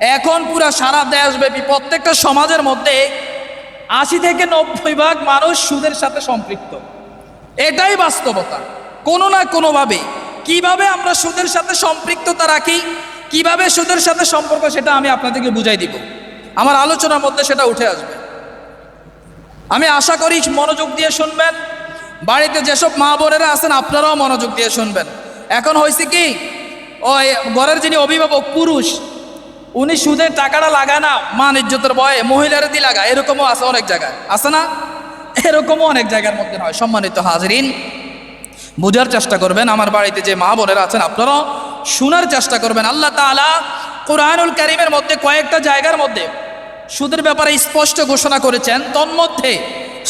এখন পুরা সারা দেশব্যাপী প্রত্যেকটা সমাজের মধ্যে আশি থেকে নব্বই ভাগ মানুষ সুদের সাথে সম্পৃক্ত। এটাই বাস্তবতা। কোনো না কোনোভাবে কীভাবে আমরা সুদের সাথে সম্পৃক্ততা রাখি, কীভাবে সুদের সাথে সম্পর্ক সেটা আমি আপনাদেরকে বুঝাই দিব। আমার আলোচনার মধ্যে সেটা উঠে আসবে। আমি আশা করি মনোযোগ দিয়ে শুনবেন। বাড়িতে যেসব মা বোনেরা আছেন, আপনারাও মনোযোগ দিয়ে শুনবেন। এখন হয়েছে কি, ওই ঘরের যিনি অভিভাবক পুরুষ উনি সুদের টাকাটা লাগায় না, মান ইজ্জতের বয়ে মহিলারা দিয়ে লাগায় এরকমও আছে অনেক জায়গায়। আছে না? এরকমও অনেক জায়গার মধ্যে নয়। সম্মানিত হাজরিন, বোঝার চেষ্টা করবেন, আমার বাড়িতে যে মা বোনেরা আছেন, আপনারাও শোনার চেষ্টা করবেন। আল্লাহ তাআলা কোরআনুল কারিমের মধ্যে কয়েকটা জায়গার মধ্যে সুদের ব্যাপারে স্পষ্ট ঘোষণা করেছেন। তন্মধ্যে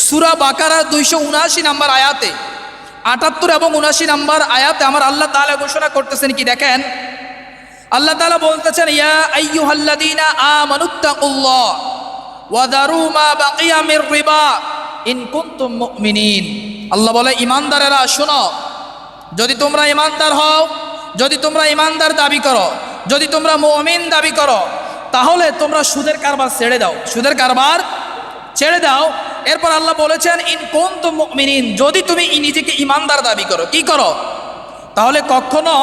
সুরা বাকারা দুইশো উনআশি নাম্বার আয়াতে, আটাত্তর এবং উনআশি নাম্বার আয়াতে আমার আল্লাহ তাআলা ঘোষণা করতেছেন কি দেখেন? আল্লাহ তাআলা বলতেছেন, ইয়া আইয়ুহাল্লাযীনা আমানুত্তাকুল্লাহ ওয়া দারু মা বাকিয়া মির রিবা ইন আল্লাহ বলে, ইমানদারেরা, শোনো, যদি তোমরা ইমানদার হও, যদি তোমরা ইমানদার দাবি করো, যদি তোমরা মুমিন দাবি করো, তাহলে তোমরা সুদের কারবার ছেড়ে দাও, সুদের কারবার ছেড়ে দাও। এরপর আল্লাহ বলেছেন, ইন কুনতুম মুমিনিন, যদি তুমি নিজেকে ইমানদার দাবি করো, কি করো? তাহলে কখনো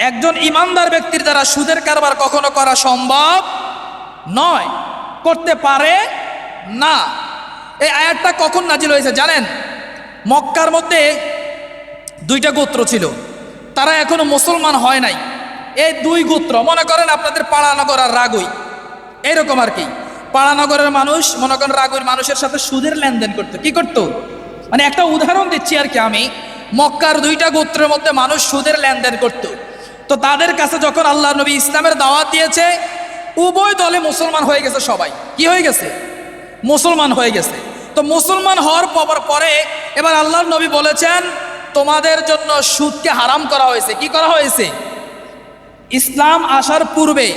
একজন ইমানদার ব্যক্তির দ্বারা সুদের কারবার কখনো করা সম্ভব নয়। করতে পারে না। এই আয়াতটা কখন নাজিল হয়েছে জানেন? মক্কার মধ্যে দুইটা গোত্র ছিল। তারা এখনও মুসলমান হয় নাই। এই দুই গোত্র, মনে করেন আপনাদের পাড়ানগর আর রাগুই। এরকম আর কি। পাড়ানগরের মানুষ, মনে করেন রাগুইর মানুষের সাথে সুদের লেনদেন করতো। কি করতো? মানে একটা উদাহরণ দিচ্ছি আর কি আমি। মক্কার দুইটা গোত্রের মধ্যে মানুষ সুদের লেনদেন করত। তো তাদের কাছে যখন আল্লাহ নবী ইসলামের দাওয়াত দিয়েছে, উভয় দলে মুসলমান হয়ে গেছে সবাই। কি হয়ে গেছে? মুসলমান হয়ে গেছে। তো মুসলমান হওয়ার পর- এবার আল্লাহর নবী বলেছেন, তোমাদের জন্য সুদকে হারাম করা হয়েছে। কি করা হয়েছে? ইসলাম আসার পূর্বে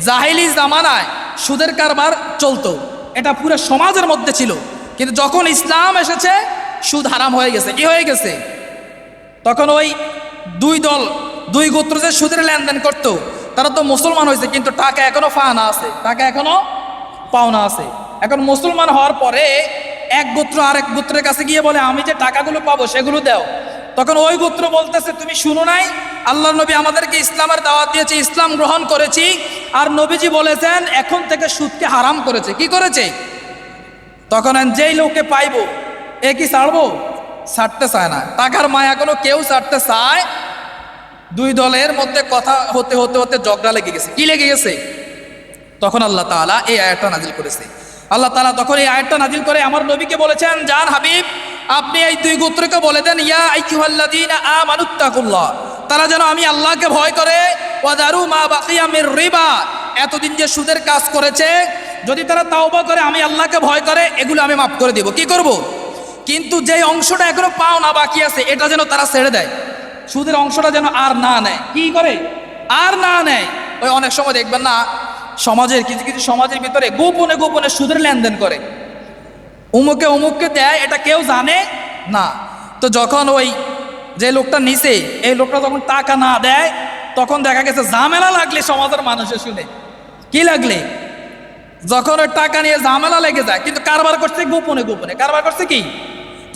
জাহিলি জামানায় সুদের কারবার চলতো। এটা পুরো সমাজের মধ্যে ছিল। কিন্তু যখন ইসলাম এসেছে, সুদ হারাম হয়ে গেছে। কি হয়ে গেছে? তখন ওই দুই দল দুই গোত্র যে সুদের লেনদেন করতো, তারা তো মুসলমান হয়েছে, কিন্তু টাকা এখনও ফানা আছে, টাকা এখনও পাওনা আছে। এখন মুসলমান হওয়ার পরে এক গোত্র আরেক গোত্রের কাছে গিয়ে বলে, আমি যে টাকাগুলো পাবো সেগুলো দাও। তখন ওই গোত্র বলতেছে, তুমি শুনো নাই? আল্লাহ নবী আমাদেরকে ইসলামের দাওয়াত দিয়েছে, ইসলাম গ্রহণ করেছি, আর নবীজি বলেছেন, এখন থেকে সুদকে হারাম করেছে। কি করেছে? তখন যেই লোকে পাইবো, এ কি ছাড়বো? ছাড়তে চায় না। টাকার মায়া কোনো কেউ ছাড়তে চায় দুই দলের মধ্যে কথা হতে হতে হতে ঝগড়া লেগে গেছে। কি লেগে গেছে? তখন আল্লাহ তাআলা এই আয়াতটা নাজিল করেছে। আল্লাহ তাআলা তখন এই আয়াতটা নাজিল করে আমার নবীকে বলেছেন, জান হাবিব, আপনি এই দুই গোত্রকে বলে দেন, ইয়া তারা যেন আমি আল্লাহকে ভয় করে ওয়াদারু মা বাকিয়া মির রিবা, এতদিন যে সুদের কাজ করেছে, যদি তারা তাওবা করে, আমি আল্লাহকে ভয় করে, এগুলো আমি মাফ করে দিব। কি করব? কিন্তু যে অংশটা এখনও পাও না বাকি আছে, এটা যেন তারা ছেড়ে দেয়। সুদের অংশটা যেন আর না নেয়। কি করে? আর না নেয়। ওই অনেক সময় দেখবেন না, সমাজের, কিছু কিছু সমাজের ভিতরে গোপনে গোপনে সুদের লেনদেন করে। উমুকে উমুককে দেয়, এটা কেউ জানে? না। তো যখন ওই যে লোকটা নিছে, এই লোকটা যখন টাকা না দেয়, তখন দেখা গেছে ঝামেলা লাগলে সমাজের মানুষের শুনে। কি লাগলে? যখন ওই টাকা নিয়ে ঝামেলা লেগে যায়, কিন্তু কারবার করছে গোপনে গোপনে। কারবার করছে কি?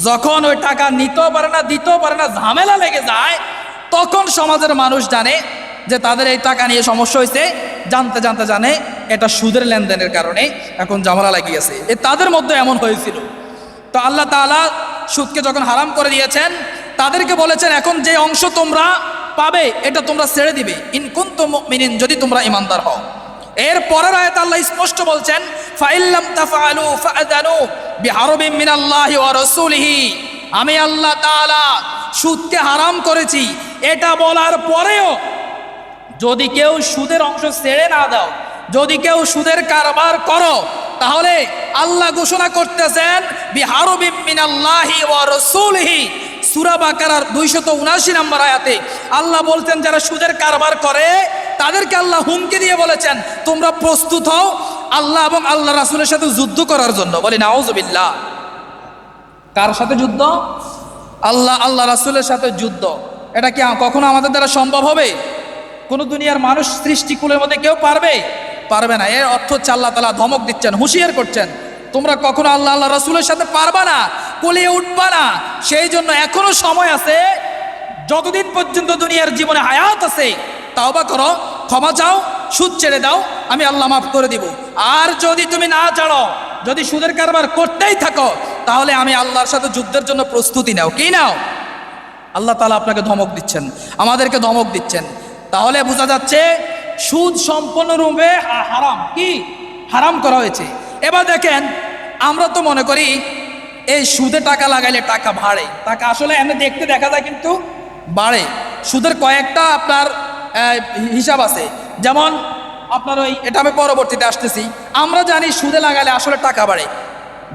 যখন ওই টাকা নিতেও পারে না, দিতেও পারে না, ঝামেলা লেগে যায়, তখন সমাজের মানুষ জানে যে তাদের এই টাকা নিয়ে সমস্যা হয়েছে জানতে জানতে জানে এটা সুদের লেনদেনের কারণে এখন ঝামেলা লাগিয়ে গেছে এ তাদের মধ্যে এমন হয়েছিল। তো আল্লাহ তাআলা সুদকে যখন হারাম করে দিয়েছেন, তাদেরকে বলেছেন, এখন যে অংশ তোমরা পাবে, এটা তোমরা ছেড়ে দিবে। ইন কুনতুম মুমিনিন, যদি তোমরা ইমানদার হও। এর পরের আয়াত আল্লাহ স্পষ্ট বলছেন, ফাইল্লাম তাফআলু ফাআদানু বিহারবিন মিনাল্লাহি ওয়া রাসূলিহি। আমি আল্লাহ তাআলা সুদকে হারাম করেছি, এটা বলার পরেও যদি কেউ সুদের অংশ ছেড়ে না দাও, যদি কেউ সুদের কারবার করো, তাহলে আল্লাহ ঘোষণা করতেছেন বিহারবিন মিনাল্লাহি ওয়া রাসূলিহি। সূরা বাকারার 279 নম্বর আয়াতে আল্লাহ বলছেন, যারা সুদের কারবার করে, তাদেরকে আল্লাহ হুমকি দিয়ে বলেছেন, তোমরা প্রস্তুত হও আল্লাহ এবং আল্লাহ রাসূলের সাথে যুদ্ধ করার জন্য। বলি, নাউজুবিল্লাহ। কার সাথে যুদ্ধ? আল্লাহ আল্লাহ রাসূলের সাথে যুদ্ধ। এটা কি কখনো আমাদের দ্বারা সম্ভব হবে? কোন দুনিয়ার মানুষ সৃষ্টিকুলের মধ্যে কেউ পারবে? পারবে না। এর অর্থ হচ্ছে আল্লাহ তালা ধমক দিচ্ছেন, হুঁশিয়ার করছেন। তোমরা কখনো আল্লাহ আল্লাহ রসুলের সাথে পারবা না? কলিয়ে উঠবা না। সেই জন্য এখনও সময় আছে। যতদিন পর্যন্ত দুনিয়ার জীবনে হায়াত আছে, তাওবা করো, ক্ষমা চাও, সুদ ছেড়ে দাও, আমি আল্লাহ মাফ করে দিব। আর যদি তুমি না ছাড়ো, যদি সুদের কারবার করতেই থাকো, তাহলে আমি আল্লাহর সাথে যুদ্ধের জন্য প্রস্তুতি নাও। কি নাও? আল্লাহ তালা আপনাকে ধমক দিচ্ছেন। আমাদেরকে ধমক দিচ্ছেন। তাহলে বোঝা যাচ্ছে, সুদ সম্পূর্ণরূপে হারাম। কি? হারাম করা হয়েছে। এবার দেখেন, আমরা তো মনে করি এই সুদে টাকা লাগাইলে টাকা বাড়ে। টাকা আসলে এমনি দেখতে দেখা যায় কিন্তু বাড়ে। সুদের কয়েকটা আপনার হিসাব আছে। যেমন আপনার ওই, এটা আমি পরবর্তীতে আসতেছি। আমরা জানি সুদে লাগালে আসলে টাকা বাড়ে।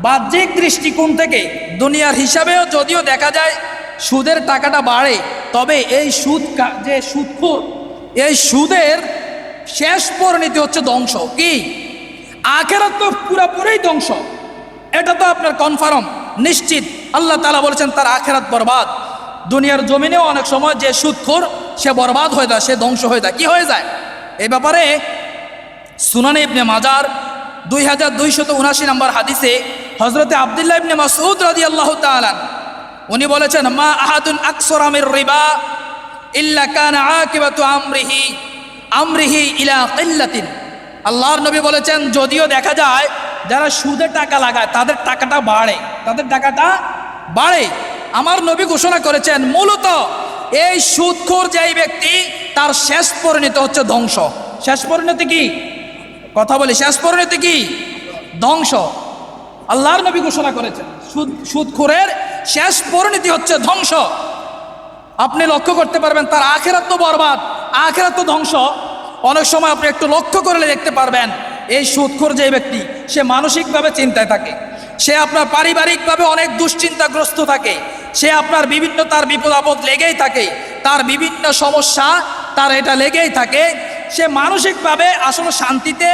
বাহ্যিক দৃষ্টিকোণ থেকে দুনিয়ার হিসাবেও যদিও দেখা যায় সুদের টাকাটা বাড়ে, তবে এই সুদ যে সুদখোর, এই সুদের শেষ পরিণতি হচ্ছে ধ্বংস। কি? আখেরাত তো পুরোপুরি ধ্বংস। এটা তো আপনার কনফার্ম নিশ্চিত। আল্লাহ তালা বলেছেন, তার আখেরাত বরবাদ। দুনিয়ার জমিনেও অনেক সময় যে সুদখোর সে বরবাদ হয়ে যায়, সে ধ্বংস হয়ে যায়। কি হয়ে যায়? এই ব্যাপারে সুনানে ইবনে মাজার দুই হাজার দুইশত উনাশি নম্বর হাদিসে হজরতে আবদুল্লাহ ইবনে মাসউদ রাজি আল্লাহ তালান উনি বলেছেন, মা আহাদুন আকসর আমির রিবা ইল্লা কান আকিবাতু আমরিহি আমরিহি ইলা কিল্লাতিন। আল্লাহর নবী বলেছেন, যদিও দেখা যায় যারা সুদে টাকা লাগায়, তাদের টাকাটা বাড়ে। তাদের টাকাটা বাড়ে। আমার নবী ঘোষণা করেছেন, মূলত এই সুদখোর যেই ব্যক্তি, তার শেষ পরিণতি হচ্ছে ধ্বংস। শেষ পরিণতি কি? কথা বলি, শেষ পরিণতি কি? ধ্বংস। আল্লাহর নবী ঘোষণা করেছেন, সুদ, সুদখোরের শেষ পরিণতি হচ্ছে ধ্বংস। আপনি লক্ষ্য করতে পারবেন, তার আখেরাত তো বরবাদ, আখেরাত তো ধ্বংস। অনেক সময় আপনি একটু লক্ষ্য করলে দেখতে পারবেন এই সুদখোর যে ব্যক্তি, সে মানসিকভাবে চিন্তায় থাকে। সে আপনার পারিবারিকভাবে অনেক দুশ্চিন্তাগ্রস্ত থাকে। সে আপনার বিভিন্ন তার বিপদ আপদ লেগেই থাকে। তার বিভিন্ন সমস্যা তার এটা লেগেই থাকে। সে মানসিকভাবে আসলে শান্তিতে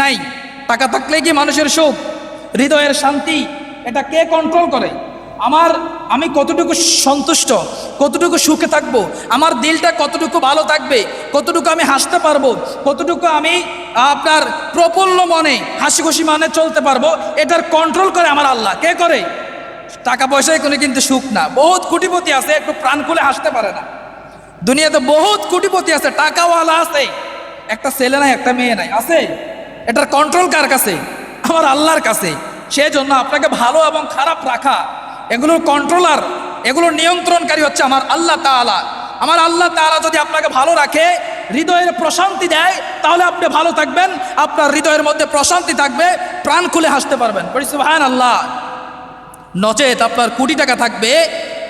নাই। টাকা থাকলে কি মানুষের সুখ? হৃদয়ের শান্তি, এটা কে কন্ট্রোল করে? আমার, আমি কতটুকু সন্তুষ্ট, কতটুকু সুখে থাকব, আমার দিলটা কতটুকু ভালো থাকবে, কতটুকু আমি হাসতে পারব, কতটুকু আমি আপনার প্রফুল্ল মনে, হাসি খুশি মানে চলতে পারব, এটার কন্ট্রোল করে আমার আল্লাহ। কে করে? টাকা পয়সায় কোনো কিন্তু সুখ না। বহুত কোটিপতি আছে, একটু প্রাণ খুলে হাসতে পারে না। দুনিয়াতে বহুত কোটিপতি আছে, টাকাওয়ালা আছে। একটা ছেলে নাই, একটা মেয়ে নাই, আছে? এটার কন্ট্রোল কার কাছে? আমার আল্লাহর কাছে। সেই জন্য আপনাকে ভালো এবং খারাপ রাখা। এগুলোর কন্ট্রোলার এগুলোর নিয়ন্ত্রণকারী হচ্ছে আমার আল্লাহ তাআলা। আমার আল্লাহ তাআলা যদি আপনাকে ভালো রাখে, হৃদয়ের প্রশান্তি দেয়, তাহলে আপনি ভালো থাকবেন, আপনার হৃদয়ের মধ্যে প্রশান্তি থাকবে, প্রাণ খুলে হাসতে পারবেন। ভাইন আল্লাহ নচেত আপনার কোটি টাকা থাকবে,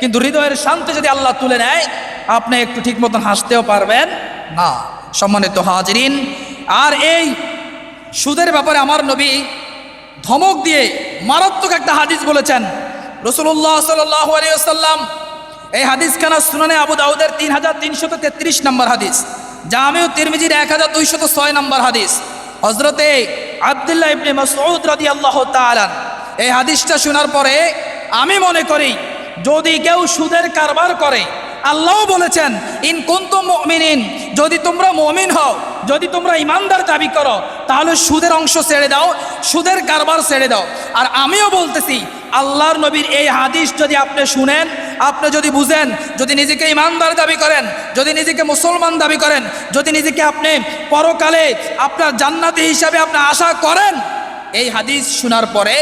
কিন্তু হৃদয়ের শান্তি যদি আল্লাহ তুলে নেয়, আপনি একটু ঠিক মতন হাসতেও পারবেন না। সম্মানিত হাজরিন, আর এই সুদের ব্যাপারে আমার নবী ধমক দিয়ে মারাত্মক একটা হাদিস বলেছেন। রসুল্লাহ সাল্লাম এই হাদিস খানা সুনানে আবু দাউদের তিন হাজার তিনশত তেত্রিশ নম্বর হাদিস, জামিউ তিরমিজির এক হাজার দুইশত ছয় নম্বর হাদিস। হজরতে আবদুল্লাহ ইবনে মাসউদ রাদিয়াল্লাহু তাআলা এই হাদিসটা শোনার পরে আমি মনে করি, যদি কেউ সুদের কারবার করে, আল্লাহ বলেছেন, ইন কুন্তু মুমিনিন যদি তোমরা মুমিন হও, যদি তোমরা ইমানদার দাবি করো, তাহলে সুদের অংশ ছেড়ে দাও, সুদের কারবার ছেড়ে দাও। আর আমিও বলতেছি আল্লাহর নবীর এই হাদিস যদি আপনি শুনেন, আপনি যদি বুঝেন, যদি নিজেকে ইমানদার দাবি করেন, যদি নিজেকে মুসলমান দাবি করেন, যদি নিজেকে আপনি পরকালে আপনার জান্নাতি হিসাবে আপনি আশা করেন, এই হাদিস শোনার পরে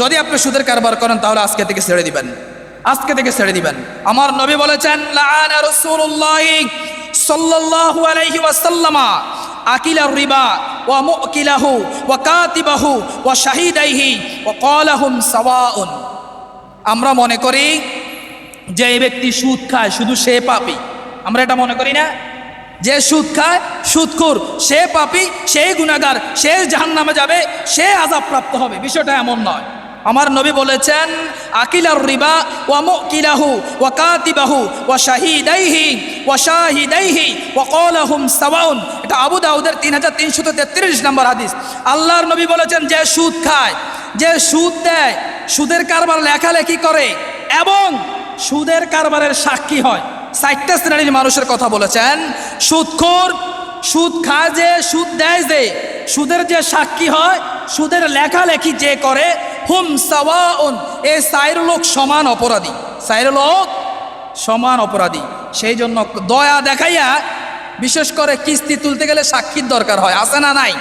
যদি আপনি সুদের কারবার করেন, তাহলে আজকে থেকে ছেড়ে দিবেন। আজকে থেকে ছেড়ে দিবেন। আমার নবী বলেছেন সাল্লাল্লাহু আলাইহি ওয়াসাল্লামা। আকিলা রিবা ওয়া মুকিলাহু ওয়া কাতিবাহু ওয়া শাহিদাইহি ওয়া ক্বালাহুম সাওয়াউন। আমরা মনে করি যে এই ব্যক্তি সুদ খায়, শুধু সে পাপী। আমরা এটা মনে করি না। যে সুদ খায়, সুদখোর, সে পাপী সে গুণাগার সে জাহান্নামে যাবে, সে আজাব প্রাপ্ত হবে। বিষয়টা এমন নয়। আমার নবী বলেছেন, আকিলার রিবা ওয়া মুকিলাহু ওয়া কাতিবাহু ওয়া শাহিদাইহি ওয়া শাহিদাইহি ওয়া ক্বালাহুম এটা আবু দাউদের 3333 নম্বর হাদিস। আল্লাহর নবী বলেছেন, যে সুদ খায়, যে সুদ দেয়, সুদের কারবার লেখালেখি করে এবং সুদের কারবারের সাক্ষী হয়। চারটা শ্রেণির মানুষের কথা বলেছেন, সুদখোর সুদ খায় যে, সুদ দেয় যে। সুদের যে সাক্ষী হয়, সুদের লেখালেখি যে করে, হুম সাওয়াউন, এ সাইর লোক সমান অপরাধী। সাইর লোক সমান অপরাধী। সেই জন্য দয়া দেখাইয়া, বিশেষ করে কিস্তি তুলতে গেলে সাক্ষীর দরকার হয়। আছে না নাই?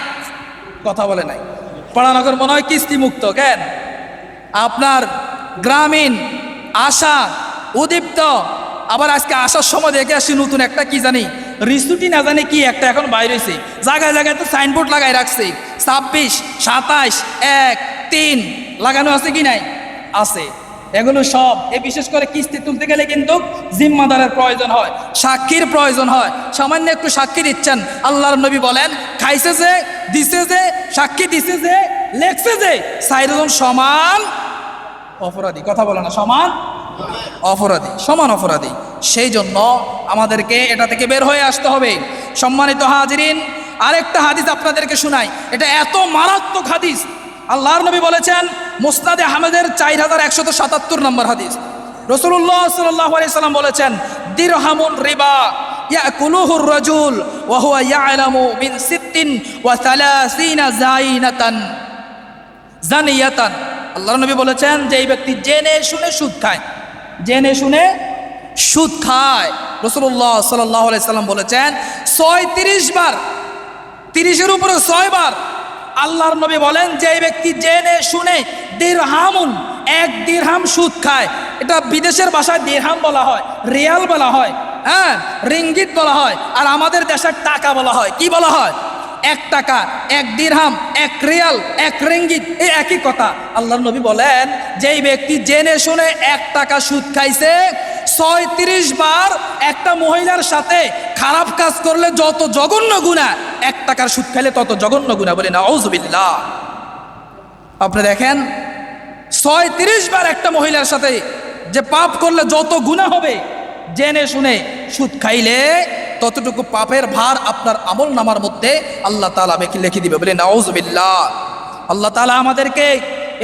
কথা বলে নাই। পাড়ানগর মনে হয় কিস্তি মুক্ত কেন? আপনার গ্রামীণ আশা উদীপ্ত। আবার আজকে আসার সময় দেখে আসি নতুন একটা কি জানি রিসুটি না জানি কি একটা এখন বাইরে হয়েছে জায়গায় জায়গায় তো সাইনবোর্ড লাগাই রাখছে। ছাব্বিশ সাতাশ এক, তিন, লাগানো আছে কি নাই? আছে। এগুলো সব, এ বিশেষ করে কিস্তি তুলতে গেলে কিন্তু জিম্মাদারের প্রয়োজন হয়, সাক্ষীর প্রয়োজন হয়। সামান্য একটু সাক্ষী দিচ্ছেন, আল্লাহর নবী বলেন, খাইছে যে, দিছে যে, সাক্ষী দিছে যে, লেখছে যে সাইরজন সমান অপরাধী। কথা বলে না, সমান অপরাধী সমান অপরাধী। সেই জন্য আমাদেরকে এটা থেকে বের হয়ে আসতে হবে। সম্মানিত হাজিরিন, আরেকটা হাদিস আপনাদেরকে শোনাই। এটা এত মারাত্মক হাদিস। আল্লাহর নবী বলেছেন, মুসনাদে আহমেদের চার হাজার একশত সাতাত্তর নম্বর হাদিস। রসুল্লাহ সাল্লাহ সাল্লাম বলেছেন, দিরহামুন রিবা আল্লাহ নবী বলেছেন যে এই ব্যক্তি জেনে শুনে সুদ খায়, জেনে শুনে সুদ খায়। রসুল্লাহ সাল্লাহ সাল্লাম বলেছেন, ছয় তিরিশ বার, তিরিশের উপরে ছয় বার আল্লাহর নবী বলেন, যে ব্যক্তি জেনে শুনে দিরহামুন, এক দিরহাম সুদ খায়। এটা বিদেশের ভাষায় দিরহাম বলা হয়, রিয়াল বলা হয় হ্যাঁ রিঙ্গিত বলা হয়, আর আমাদের দেশের টাকা বলা হয়। কি বলা হয়? এক টাকা, এক দিরহাম, এক রিয়াল, এক রিঙ্গিত এই একই কথা। আল্লাহর নবী বলেন, যেই ব্যক্তি জেনে শুনে এক টাকা সুদ খাইছে ছয়ত্রিশ বার একটা মহিলার সাথে খারাপ কাজ করলে যত জঘন্য গুণা, এক টাকার সুদ খাইলে তত জঘন্য গুণা বলে না ঔজবিল্লাহ আপনি দেখেন, ছয়ত্রিশ বার একটা মহিলার সাথে যে পাপ করলে যত গুণা হবে, জেনে শুনে সুদ খাইলে ততটুকু পাপের ভার আপনার আমল নামার মধ্যে আল্লাহ তালা লিখে দিবে বলে নাউজবিল্লাহ আল্লাহ তালা আমাদেরকে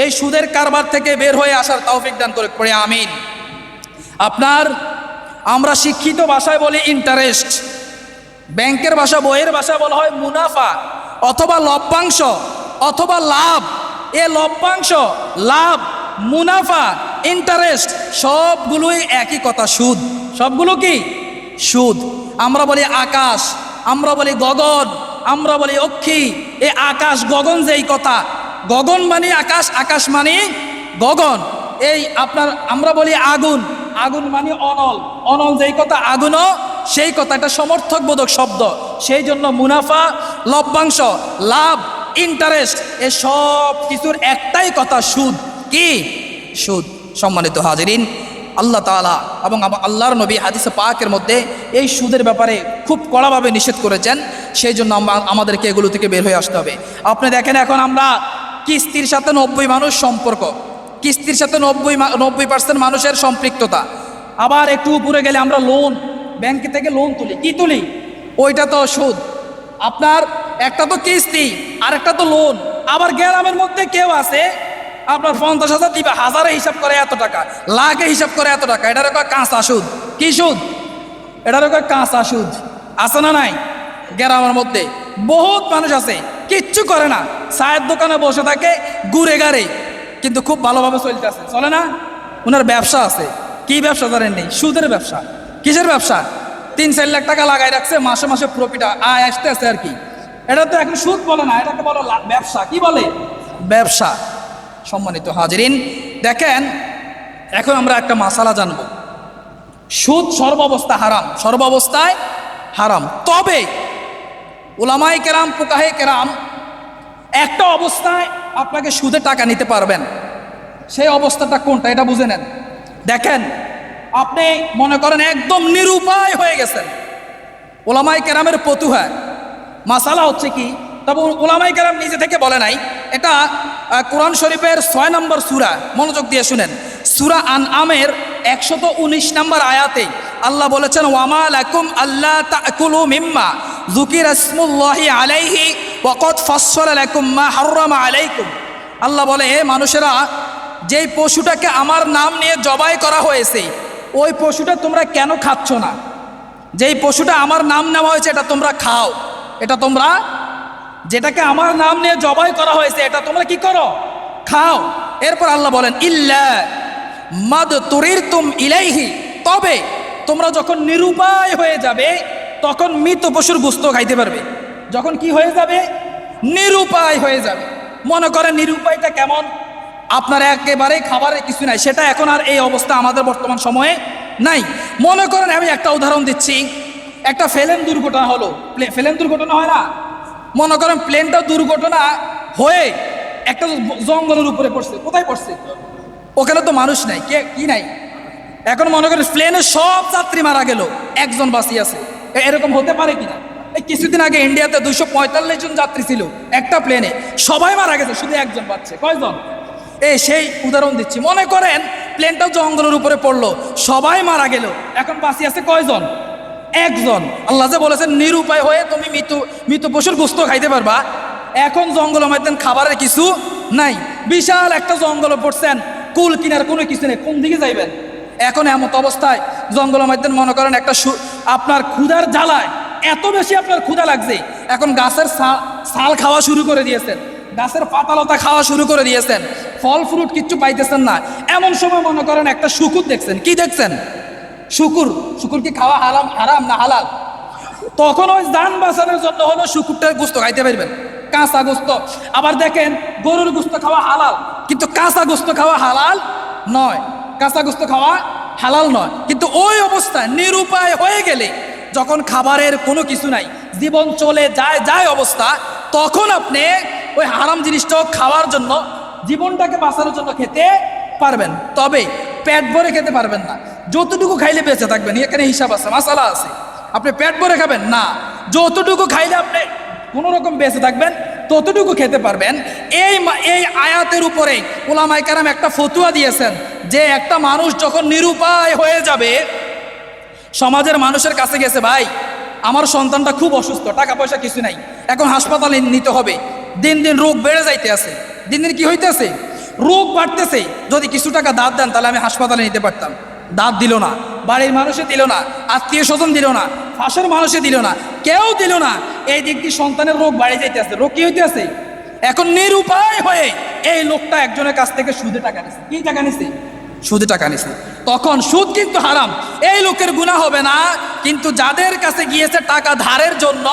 এই সুদের কারবার থেকে বের হয়ে আসার তৌফিক দান করে পড়ে আমিন। আপনার, আমরা শিক্ষিত ভাষায় বলি ইন্টারেস্ট ব্যাংকের ভাষা, বইয়ের ভাষা বলা হয় মুনাফা অথবা লভ্যাংশ অথবা লাভ। এ লভ্যাংশ, লাভ, মুনাফা ইন্টারেস্ট সবগুলোই একই কথা, সুদ। সবগুলো কি? সুদ। আমরা বলি আকাশ, আমরা বলি গগন, আমরা বলি অক্ষী। এ আকাশ, গগন যেই কথা। গগন মানে আকাশ আকাশ মানে গগন। এই আপনার, আমরা বলি আগুন। আগুন মানে অনল। অনল যেই কথা আগুনও, সেই কথা এটা সমর্থক বোধক শব্দ। সেই জন্য মুনাফা, লভ্যাংশ, লাভ ইন্টারেস্ট এ সব কিছুর একটাই কথা সুদ। কি? সুদ। সম্মানিত হাজিরিন, আল্লাহ তালা এবং আল্লাহর নবী হাদিসে পাকের মধ্যে এই সুদের ব্যাপারে খুব কড়াভাবে নিষেধ করেছেন। সেই জন্য আমাদেরকে এগুলো থেকে বের হয়ে আসতে হবে। আপনি দেখেন এখন আমরা কিস্তির সাথে নব্বই মানুষ সম্পর্ক। কিস্তির সাথে নব্বই নব্বই পার্সেন্ট মানুষের সম্পৃক্ততা। আবার একটু উপরে গেলে আমরা লোন ব্যাংক থেকে লোন তুলি। কি তুলি? ওইটা তো সুদ। আপনার একটা তো কিস্তি আর একটা তো লোন আবার গ্রামের মধ্যে কেউ আছে, আপনার পঞ্চাশ হাজার দিবে, হাজারে হিসাব করে এত টাকা, লাখে হিসাব করে এত টাকা। এটার কয় কাঁচা সুদ। কি সুদ? এটার কয় কাঁচা সুদ। আছে না নাই? গ্রামের মধ্যে। বহুত মানুষ আছে, কিচ্ছু করে না। চায়ের দোকানে বসে থাকে, ঘুরে গাড়ে। কিন্তু খুব ভালোভাবে চলতেছে চলে না? ওনার ব্যবসা আছে। কি ব্যবসা জানেন নেই? সুদের ব্যবসা। কিসের ব্যবসা? তিন চার লাখ টাকা লাগাই রাখছে, মাসে মাসে প্রফিট আয় আসতে আছে আর কি। এটা তো এখন সুদ বলে না, এটাকে বলো ব্যবসা। কি বলে? ব্যবসা। সম্মানিত হাজিরিন, দেখেন, এখন আমরা একটা মাসালা জানব। সুদ সর্বাবস্থা হারাম। সর্বাবস্থায় হারাম। তবে ওলামাই কেরাম পোকাহে কেরাম একটা অবস্থায় আপনাকে সুদে টাকা নিতে পারবেন। সেই অবস্থাটা কোনটা, এটা বুঝে নেন। দেখেন, আপনি মনে করেন একদম নিরুপায় হয়ে গেছেন। ওলামাই কেরামের পতুহা মাসালা হচ্ছে কি, তবে ওলামাই কেরাম নিজে থেকে বলে নাই, এটা কোরআন শরীফের ছয় নম্বর সুরা, মনোযোগ দিয়ে শুনেন। সুরা আন আমের একশত উনিশ নম্বর আয়াতে আল্লাহ বলেছেন ওয়ামা আল্লাহ তাকুলু মিম্মা জুকির ইসমুল্লাহি আলাইহি ওয়াকত ফসল লাকুম মা হাররামা আলাইকুম। আল্লাহ বলে, হে মানুষেরা, যেই পশুটাকে আমার নাম নিয়ে জবাই করা হয়েছে, ওই পশুটা তোমরা কেন খাচ্ছ না? যেই পশুটা আমার নাম নেওয়া হয়েছে, এটা তোমরা খাও। এটা তোমরা, যেটাকে আমার নাম নিয়ে জবাই করা হয়েছে, এটা তোমরা কি করো? খাও। এরপর আল্লাহ বলেন, ইল্লা মাদ তুরির তুম ইলাইহি। তবে তোমরা যখন নিরুপায় হয়ে যাবে, তখন মৃত পশুর গুস্ত খাইতে পারবে। যখন কি হয়ে যাবে? নিরুপায় হয়ে যাবে। মনে করেন নিরুপায়টা কেমন? আপনার একেবারেই খাবারের কিছু নাই। সেটা এখন আর এই অবস্থা আমাদের বর্তমান সময়ে নাই। মনে করেন, আমি একটা উদাহরণ দিচ্ছি। একটা ফেলেন দুর্ঘটনা হলো। ফেলেন দুর্ঘটনা হয় না? মনে করেন প্লেনটা দুর্ঘটনা হয়ে একটা জঙ্গলের উপরে পড়ছে। কোথায় পড়ছে? ওখানে তো মানুষ নাই। কে কি নাই? এখন মনে করেন প্লেনে সব যাত্রী মারা গেল। একজন বাঁচি আছে। এরকম হতে পারে কিনা? কিছুদিন আগে ইন্ডিয়াতে দুশো পঁয়তাল্লিশ জন যাত্রী ছিল, একটা প্লেনে সবাই মারা গেছে, শুধু একজন পাচ্ছে কয়জন? এই সেই উদাহরণ দিচ্ছি। মনে করেন প্লেনটা জঙ্গলের উপরে পড়ল, সবাই মারা গেল। এখন বাঁচি আছে কয়জন? একজন। আল্লাহ যে বলেছেন, নিরুপায় হয়ে তুমি মৃত মৃত পশুর গোস্ত খাইতে পারবা। এখন জঙ্গল মাইতেন খাবারের কিছু নাই। বিশাল একটা জঙ্গল পড়ছেন, কুল কিনার কোনো কিছু নেই। কোন দিকে যাইবেন? এখন এমত অবস্থায় জঙ্গল মাইতেন মনে করেন একটা আপনার ক্ষুধার জ্বালায়। এত বেশি আপনার ক্ষুধা লাগছে। এখন গাছের সাল খাওয়া শুরু করে দিয়েছেন। গাছের পাতালতা খাওয়া শুরু করে দিয়েছেন। ফল ফ্রুট কিচ্ছু পাইতেছেন না। এমন সময় মনে করেন একটা শুকুর দেখছেন। কি দেখছেন? শুকুর। শুকুর কি খাওয়া হারাম হারাম না হালাল? তখন ওই যান বাঁচানোর জন্য হলো শুকুরটার গুস্ত খাইতে পারবেন। কাঁচা গোস্ত। আবার দেখেন, গরুর গোস্ত খাওয়া হালাল। কিন্তু কাঁচা গোস্ত খাওয়া হালাল নয়। কাঁচা গোস্ত খাওয়া হালাল নয়। কিন্তু ওই অবস্থায় নিরুপায় হয়ে গেলে যখন খাবারের কোনো কিছু নাই, জীবন চলে যায় যায় অবস্থা, তখন আপনি ওই হারাম জিনিসটাও খাওয়ার জন্য, জীবনটাকে বাঁচানোর জন্য খেতে পারবেন। তবে পেট ভরে খেতে পারবেন না। যতটুকু খাইলে বেঁচে থাকবেন, এখানে হিসাব আছে, মাসালা আছে। আপনি পেট ভরে খাবেন? না। যতটুকু খাইলে আপনি কোনো রকম বেঁচে থাকবেন, ততটুকু খেতে পারবেন। এই এই আয়াতের উপরে ওলামাই কারাম একটা ফতুয়া দিয়েছেন যে একটা মানুষ যখন নিরুপায় হয়ে যাবে সমাজের মানুষের কাছে গেছে, ভাই, আমার সন্তানটা খুব অসুস্থ, টাকা পয়সা কিছু নাই, এখন হাসপাতালে নিতে হবে। দিন দিন রোগ বেড়ে যাইতে আছে। দিন দিন কি হইতেছে? রোগ বাড়তেছে। যদি কিছু টাকা দাঁত দেন, তাহলে আমি হাসপাতালে নিতে পারতাম। দাঁত দিল না, বাড়ির মানুষে দিল না, আত্মীয় স্বজন দিল না ফাঁসের মানুষে দিল না, কেউ দিল না। এই দিক দিয়ে সন্তানের রোগ বাড়ে যাইতে আছে রোগ কি হইতে আছে এখন নিরুপায় হয়ে এই লোকটা একজনের কাছ থেকে সুদে টাকা নিছে। কি টাকা নিছে? সুদে টাকা নিছে। তখন সুদ কিন্তু হারাম। এই লোকের গুণা হবে না, কিন্তু যাদের কাছে গিয়েছে টাকা ধারের জন্য,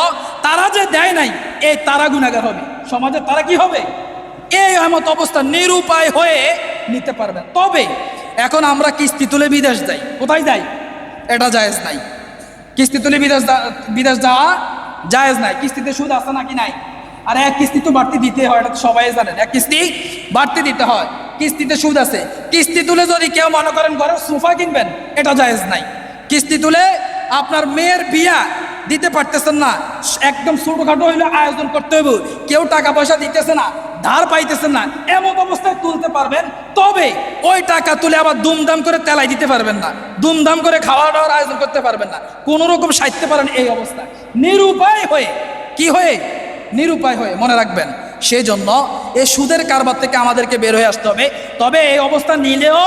তারা যে দেয় নাই এই তারা গুণাগার হবে। সমাজে তারা কি হবে? এই এমত অবস্থা নিরুপায় হয়ে নিতে পারবেন তবে এখন আমরা কিস্তি তুলে বিদেশ যাই। কোথায় যাই? এটা জায়েজ নাই। কিস্তি তুলে বিদেশ বিদেশ যাওয়া জায়েজ নাই। কিস্তিতে সুদ আছে নাকি নাই? আর এক কিস্তি তো বাড়তি দিতে হয়, এটা সবাই জানেন। এক কিস্তি বাড়তি দিতে হয়। কিস্তিতে সুদ আছে। কিস্তি তুলে যদি কেউ মনে করেন ঘরের সোফা কিনবেন, এটা জায়েজ নাই। কিস্তি তুলে আপনার মেয়ের বিয়া দিতে পারতেছেন না। একদম ছোটখাটো হইলে আয়োজন করতে হইব। কেউ টাকা পয়সা দিতেছে না, ধার পাইতেছেন না, এমন অবস্থায় তুলতে পারবেন, তবে ওই টাকা তুলে আবার দুমদাম করে তেলাই দিতে পারবেন না। দুমদাম করে খাওয়া দাওয়ার আয়োজন করতে পারবেন না। কোনো রকম সাইতে পারেন এই অবস্থা। নিরুপায় হয়ে, কি হয়ে? নিরুপায় হয়ে, মনে রাখবেন। সেই জন্য এই সুদের কারবার থেকে আমাদেরকে বের হয়ে আসতে হবে। তবে এই অবস্থা নিলেও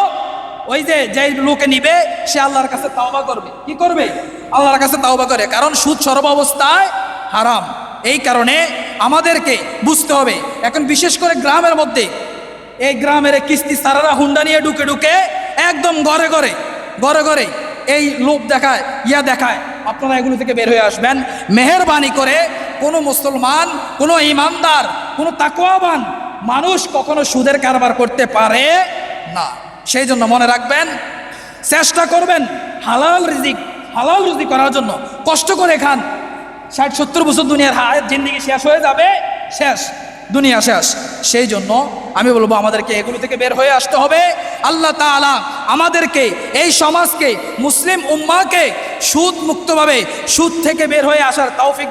ওই যে যে লোকে নিবে, সে আল্লাহর কাছে তাওবা করবে। কি করবে? আল্লাহর কাছে তাওবা করে। কারণ সুদ সর্ব অবস্থায় হারাম। এই কারণে আমাদেরকে বুঝতে হবে। এখন বিশেষ করে গ্রামের মধ্যে এই গ্রামের কিস্তি সারারা হুন্ডা নিয়ে ঢুকে ঢুকে একদম ঘরে ঘরে ঘরে ঘরে এই লোভ দেখায়, ইয়া দেখায়। আপনারা এগুলো থেকে বের হয়ে আসবেন। মেহরবানি করে কোনো মুসলমান, কোনো ইমানদার, কোনো তাকোয়াবান মানুষ কখনো সুদের কারবার করতে পারে না। সেই জন্য মনে রাখবেন, চেষ্টা করবেন হালাল রিজিক, হালাল রুজি করার জন্য। কষ্ট করে খান। ষাট, সত্তর বছর দুনিয়ার হায়াত জিন্দিগি শেষ হয়ে যাবে, শেষ, দুনিয়া শেষ। সেই জন্য আমি বলব, আমাদেরকে এগুলো থেকে বের হয়ে আসতে হবে। আল্লাহ তাআলা আমাদেরকে, এই সমাজকে, মুসলিম উম্মাকে সুদ মুক্তভাবে সুদ থেকে বের হয়ে আসার তৌফিক